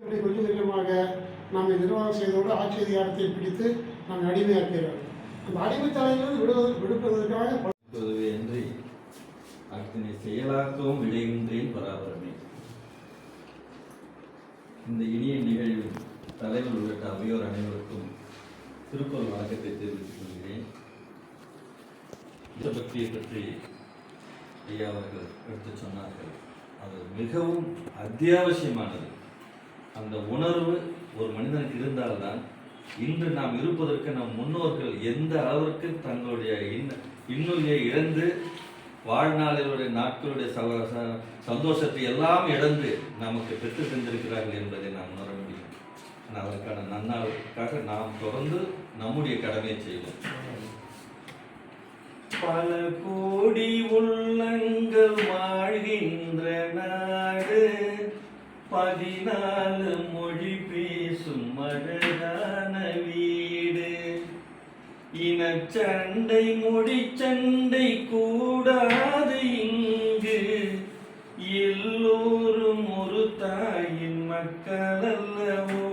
இப்படி கொஞ்சம் கொஞ்சமாக நாம் நிர்வாகம் செய்தோடு ஆட்சி அதிகாரத்தை பிடித்து நாம் அடிமையாக்கிறோம் அந்த அடிமைத்தலையிலிருந்து விடுவது விடுப்பதற்காக உதவியின்றி அத்தனை செயலாக்கவும் விளைகின்றேன் பராபரமே. இந்த இனிய நிகழ்வில் தலைவர் உள்ளிட்ட அவையோர் அனைவருக்கும் திருப்பூர் வழக்கத்தை தெரிவித்துக் கொள்கிறேன். இதை பற்றிய பற்றி ஐயா அவர்கள் எடுத்து சொன்னார்கள். அது மிகவும் அத்தியாவசியமானது. அந்த உணர்வு ஒரு மனிதனுக்கு இருந்தால்தான் இன்று நாம் இருப்பதற்கு நம் முன்னோர்கள் எந்த அளவிற்கு தங்களுடைய இன்ன இன்னுயிரை இழந்து வாழ்நாளிலுடைய நாட்களுடைய ச- சந்தோஷத்தை எல்லாம் இழந்து நமக்கு பெற்று தந்திருக்கிறார்கள் என்பதை நாம் உணர முடியும். ஆனால் அதற்கான நன்னாளுக்காக நாம் தொடர்ந்து நம்முடைய கடமையை செய்வோம். பல கோடி உள்ளங்கள் பதினாலு மொழி பேசும் அழகான வீடு. இனச்சண்டை மொழிச்சண்டை கூடாது இங்கு. எல்லோரும் ஒரு தாயின் மக்கள் அல்லவோ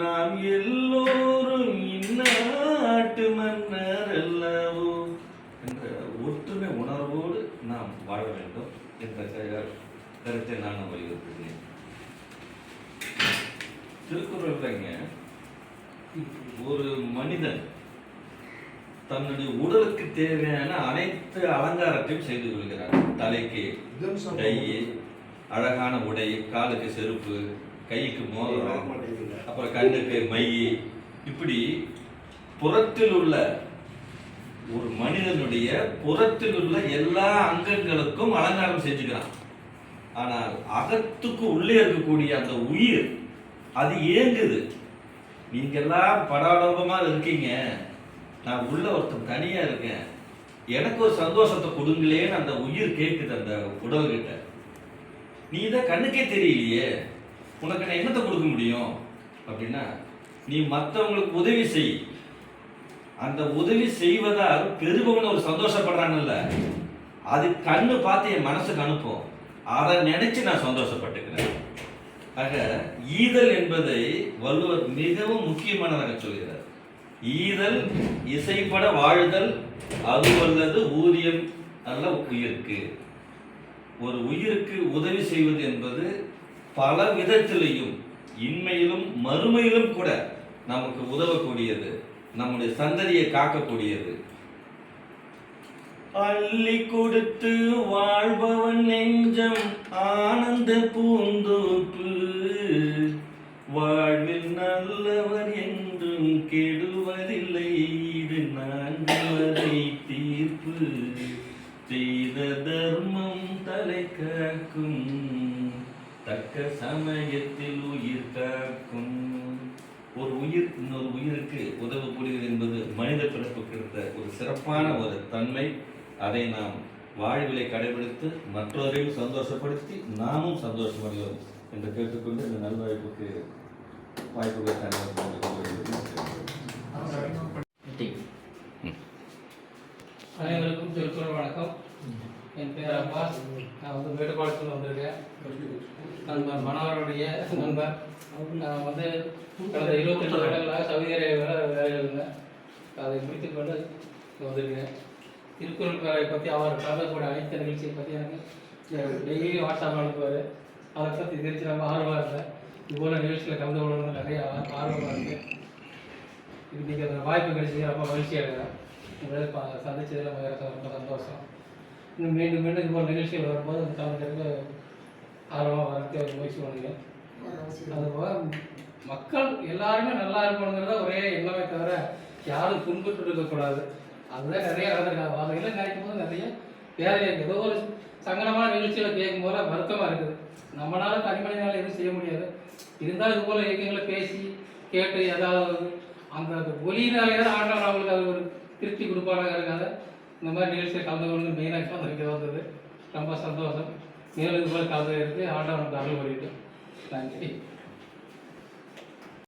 நாம் எல்லோரும் இந்நாட்டு மன்னர் அல்லவோ என்ற ஒற்றுமை உணர்வோடு நாம் வாழ வேண்டும் என்ற கருத்தை நான் வலியுறுத்துகிறேன் திருக்குறள்லங்க ஒரு மனிதன் தன்னுடைய உடலுக்கு தேவையான அனைத்து அலங்காரத்தையும் செய்து கொள்கிறார் தலைக்கு டை அழகான உடை காலுக்கு செருப்பு கைக்கு மோதிரம் அப்புறம் கண்ணுக்கு மை. இப்படி புறத்தில் உள்ள ஒரு மனிதனுடைய புறத்தில் உள்ள எல்லா அங்கங்களுக்கும் அலங்காரம் செஞ்சுக்கிறான். ஆனால் அகத்துக்கு உள்ளே இருக்கக்கூடிய அந்த உயிர் அது ஏங்குது நீங்கெல்லாம் எல்லாம் இருக்கீங்க. நான் உள்ள ஒருத்தன் தனியாக இருக்கேன். எனக்கு ஒரு சந்தோஷத்தை கொடுங்களேன்னு அந்த உயிர் கேட்குது அந்த உடல்கிட்ட. நீ தான் கண்ணுக்கே தெரியலையே. உனக்கு நான் என்னத்தை கொடுக்க முடியும்? அப்படின்னா நீ மற்றவங்களுக்கு உதவி செய். அந்த உதவி செய்வதால் பெருபவன் ஒரு சந்தோஷப்படுறான்ல. அது கண்ணு பார்த்து என் மனசுக்கு அனுப்பும். அதை நினைச்சு நான் சந்தோஷப்பட்டுக்கிறேன். ஆக ஈதல் என்பதை வள்ளுவர் மிகவும் முக்கியமானதாக சொல்கிறார். ஈதல் இசைப்பட வாழ்தல் அது அல்லது ஊதியம் அல்ல உயிருக்கு. ஒரு உயிருக்கு உதவி செய்வது என்பது பல விதத்திலையும் இன்மையிலும் மறுமையிலும் கூட நமக்கு உதவக்கூடியது நம்முடைய சந்ததியை காக்கக்கூடியது. அள்ளி கொடுத்து வாழ்பவன் எங்க தீர்ப்பு செய்த தர்மம் தலை காக்கும். தக்க சமயத்தில் உயிர் காக்கும். ஒரு உயிர் இன்னொரு உயிருக்கு உதவக்கூடியது என்பது மனித பிறப்புக்கு இருந்த ஒரு சிறப்பான ஒரு தன்மை. அதை நாம் வாழ்விலை கடைபிடித்து மற்றவரையும் சந்தோஷப்படுத்தி நாமும் சந்தோஷமடைவோம் என்று கேட்டுக்கொண்டு இந்த நல்வாய்ப்புக்கு வாய்ப்புகள் அனைவருக்கும் திருக்குறள் வணக்கம். என் பேர் அப்பாஸ். நான் வந்து மேட்டுப்பாளத்தில் வந்திருக்கேன். நண்பர் மனோகருடைய நண்பர். நான் வந்து கடந்த இருபத்தெட்டு வருடங்களாக சவுதி அரேபியாவில் வேலையில் இருந்தேன். அதை முடித்து கொண்டு வந்திருக்கேன். திருக்குறள் பேரை பற்றி அவர் கலந்தக்கூடிய அனைத்து நிகழ்ச்சியை பற்றி எனக்கு டெய்லி வாட்ஸ்அப் அனுப்புவார். அதை பற்றி தெரிஞ்சு ரொம்ப ஆர்வமாக இருந்தேன். இதுபோல் நிகழ்ச்சியில் கலந்து கொள்ளணும்னு நிறைய ஆர்வமாக இருக்குது இன்றைக்கி அந்த வாய்ப்பு கிடைச்சி ரொம்ப மகிழ்ச்சியாக இருக்கிறேன். உங்களை சந்திச்சதில் ரொம்ப சந்தோஷம். இன்னும் மீண்டும் மீண்டும் இது போல நிகழ்ச்சிகள் வரும்போது அந்த கலந்துருக்கு ஆர்வமாக வளர்த்து ஒரு முயற்சி பண்ணுங்க அதுபோக மக்கள் எல்லாருமே நல்லா இருக்கணுங்கிறத ஒரே எண்ணமே தவிர யாரும் துன்புற்று இருக்கக்கூடாது. அதுதான் நிறைய நடந்திருக்காங்க. அதையெல்லாம் நினைக்கும் போது நிறைய வேலையாக இருக்குது. ஏதோ ஒரு சங்கடமான நிகழ்ச்சிகளை கேட்கும் போது வருத்தமாக இருக்குது. நம்மளால தனிமனிதனால எதுவும் செய்ய முடியாது. இருந்தாலும் இது போல இயக்கங்களை பேசி கேட்டு ஏதாவது அந்த அந்த ஒலியினாலே தான் ஆண்டவன் அவங்களுக்கு அது ஒரு திருப்தி கொடுப்பாராக இருக்காங்க. இந்த மாதிரி நிகழ்ச்சியை கலந்து கொண்டு மெயினாக கலந்து வந்தது. ரொம்ப சந்தோஷம். மேலும் இது போல கலந்து இருக்கு ஆண்டவனுக்கு அருள் பண்ணிட்டு நன்றி